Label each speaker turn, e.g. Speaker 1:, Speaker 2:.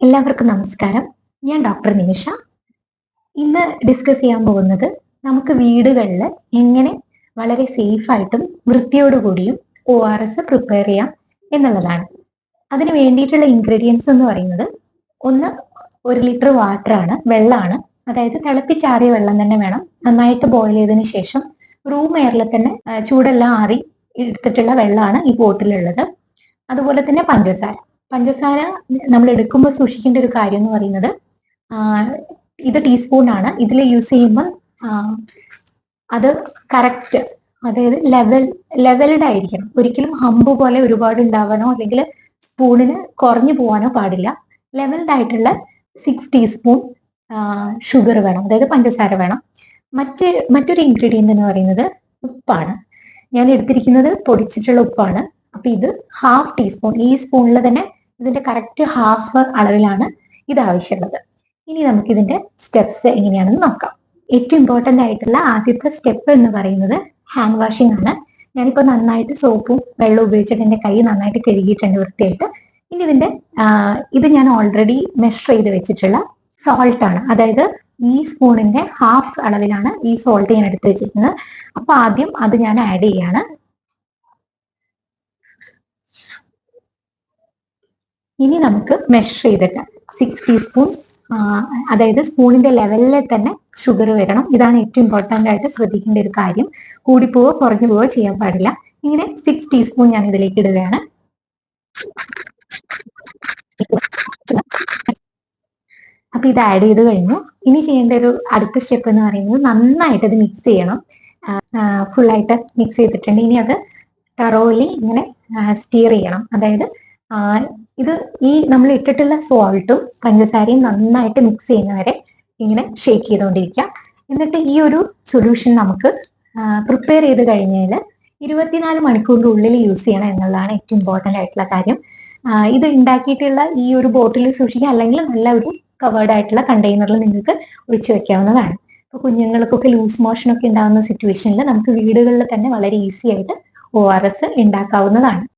Speaker 1: എല്ലാവർക്കും നമസ്കാരം. ഞാൻ ഡോക്ടർ നിമിഷ. ഇന്ന് ഡിസ്കസ് ചെയ്യാൻ പോകുന്നത് നമുക്ക് വീടുകളിൽ എങ്ങനെ വളരെ സേഫായിട്ടും വൃത്തിയോടുകൂടിയും ഒ ആർ എസ് പ്രിപ്പയർ ചെയ്യാം എന്നുള്ളതാണ്. അതിന് വേണ്ടിയിട്ടുള്ള ഇൻഗ്രീഡിയൻസ് എന്ന് പറയുന്നത് ഒന്ന് ഒരു ലിറ്റർ വാട്ടർ ആണ് വെള്ളമാണ്. അതായത് തിളപ്പിച്ചാറിയ വെള്ളം തന്നെ വേണം. നന്നായിട്ട് ബോയിൽ ചെയ്തതിന് ശേഷം റൂം എയറിൽ തന്നെ ചൂടെല്ലാം ആറി എടുത്തിട്ടുള്ള വെള്ളമാണ് ഈ ബോട്ടിലുള്ളത് അതുപോലെ തന്നെ പഞ്ചസാര. പഞ്ചസാര നമ്മൾ എടുക്കുമ്പോൾ സൂക്ഷിക്കേണ്ട ഒരു കാര്യം എന്ന് പറയുന്നത് ഇത് ടീസ്പൂൺ ആണ്. ഇതിൽ യൂസ് ചെയ്യുമ്പോൾ അത് കറക്റ്റ് അതായത് ലെവൽ ലെവൽഡ് ആയിരിക്കണം. ഒരിക്കലും ഹമ്പ് പോലെ ഒരുപാട് ഉണ്ടാവാനോ അല്ലെങ്കിൽ സ്പൂണിന് കുറഞ്ഞു പോകാനോ പാടില്ല. ലെവൽഡ് ആയിട്ടുള്ള സിക്സ് ടീസ്പൂൺ ഷുഗർ വേണം. അതായത് പഞ്ചസാര വേണം. മറ്റ് മറ്റൊരു ഇൻഗ്രീഡിയന്റ് എന്ന് പറയുന്നത് ഉപ്പാണ്. ഞാൻ എടുത്തിരിക്കുന്നത് പൊടിച്ചിട്ടുള്ള ഉപ്പാണ്. അപ്പൊ ഇത് ഹാഫ് ടീസ്പൂൺ ഈ സ്പൂണിൽ തന്നെ ഇതിന്റെ കറക്റ്റ് ഹാഫ് അളവിലാണ് ഇത് ആവശ്യമുള്ളത്. ഇനി നമുക്ക് ഇതിന്റെ സ്റ്റെപ്സ് എങ്ങനെയാണെന്ന് നോക്കാം. ഏറ്റവും ഇമ്പോർട്ടന്റ് ആയിട്ടുള്ള ആദ്യത്തെ സ്റ്റെപ്പ് എന്ന് പറയുന്നത് ഹാൻഡ് വാഷിംഗ് ആണ്. ഞാനിപ്പോൾ നന്നായിട്ട് സോപ്പും വെള്ളവും ഉപയോഗിച്ചിട്ട് എന്റെ കൈ നന്നായിട്ട് കഴുകിയിട്ടുണ്ട് വൃത്തിയായിട്ട്. ഇനി ഇതിന്റെ ഇത് ഞാൻ ഓൾറെഡി മെഷർ ചെയ്ത് വെച്ചിട്ടുള്ള സോൾട്ട് ആണ്. അതായത് ഈ സ്പൂണിന്റെ ഹാഫ് അളവിലാണ് ഈ സോൾട്ട് ഞാൻ എടുത്ത് വെച്ചിരിക്കുന്നത്. അപ്പൊ ആദ്യം അത് ഞാൻ ആഡ് ചെയ്യാണ്. ഇനി നമുക്ക് മെഷർ ചെയ്തിട്ട് സിക്സ് ടീസ്പൂൺ അതായത് സ്പൂണിന്റെ ലെവലിൽ തന്നെ ഷുഗർ വരണം. ഇതാണ് ഏറ്റവും ഇമ്പോർട്ടന്റ് ആയിട്ട് ശ്രദ്ധിക്കേണ്ട ഒരു കാര്യം. കൂടിപ്പോവോ കുറഞ്ഞു പോവോ ചെയ്യാൻ പാടില്ല. ഇങ്ങനെ സിക്സ് ടീസ്പൂൺ ഞാൻ ഇതിലേക്ക് ഇടുകയാണ്. അപ്പൊ ഇത് ആഡ് ചെയ്ത് കഴിഞ്ഞു. ഇനി ചെയ്യേണ്ട ഒരു അടുത്ത സ്റ്റെപ്പ് എന്ന് പറയുന്നത് നന്നായിട്ട് ഇത് മിക്സ് ചെയ്യണം. ഫുള്ളായിട്ട് മിക്സ് ചെയ്തിട്ടുണ്ട്. ഇനി അത് തറോലി ഇങ്ങനെ സ്റ്റിയർ ചെയ്യണം. അതായത് ഇത് ഈ നമ്മൾ ഇട്ടിട്ടുള്ള സോൾട്ടും പഞ്ചസാരയും നന്നായിട്ട് മിക്സ് ചെയ്യുന്നവരെ ഇങ്ങനെ ഷേക്ക് ചെയ്തുകൊണ്ടിരിക്കുക എന്നിട്ട് ഈ ഒരു സൊല്യൂഷൻ നമുക്ക് പ്രിപ്പയർ ചെയ്ത് കഴിഞ്ഞാൽ ഇരുപത്തിനാല് മണിക്കൂറിന്റെ ഉള്ളിൽ യൂസ് ചെയ്യണം എന്നുള്ളതാണ് ഏറ്റവും ഇമ്പോർട്ടന്റ് ആയിട്ടുള്ള കാര്യം. ഇത് ഉണ്ടാക്കിയിട്ടുള്ള ഈ ഒരു ബോട്ടിൽ സൂക്ഷിക്കുക അല്ലെങ്കിൽ നല്ല ഒരു കവേർഡ് ആയിട്ടുള്ള കണ്ടെയ്നറിൽ നിങ്ങൾക്ക് ഒഴിച്ചു വെക്കാവുന്നതാണ്. ഇപ്പൊ കുഞ്ഞുങ്ങൾക്കൊക്കെ ലൂസ് മോഷൻ ഒക്കെ ഉണ്ടാകുന്ന സിറ്റുവേഷനിൽ നമുക്ക് വീടുകളിൽ തന്നെ വളരെ ഈസി ആയിട്ട് ഒ ആർ എസ് ഉണ്ടാക്കാവുന്നതാണ്.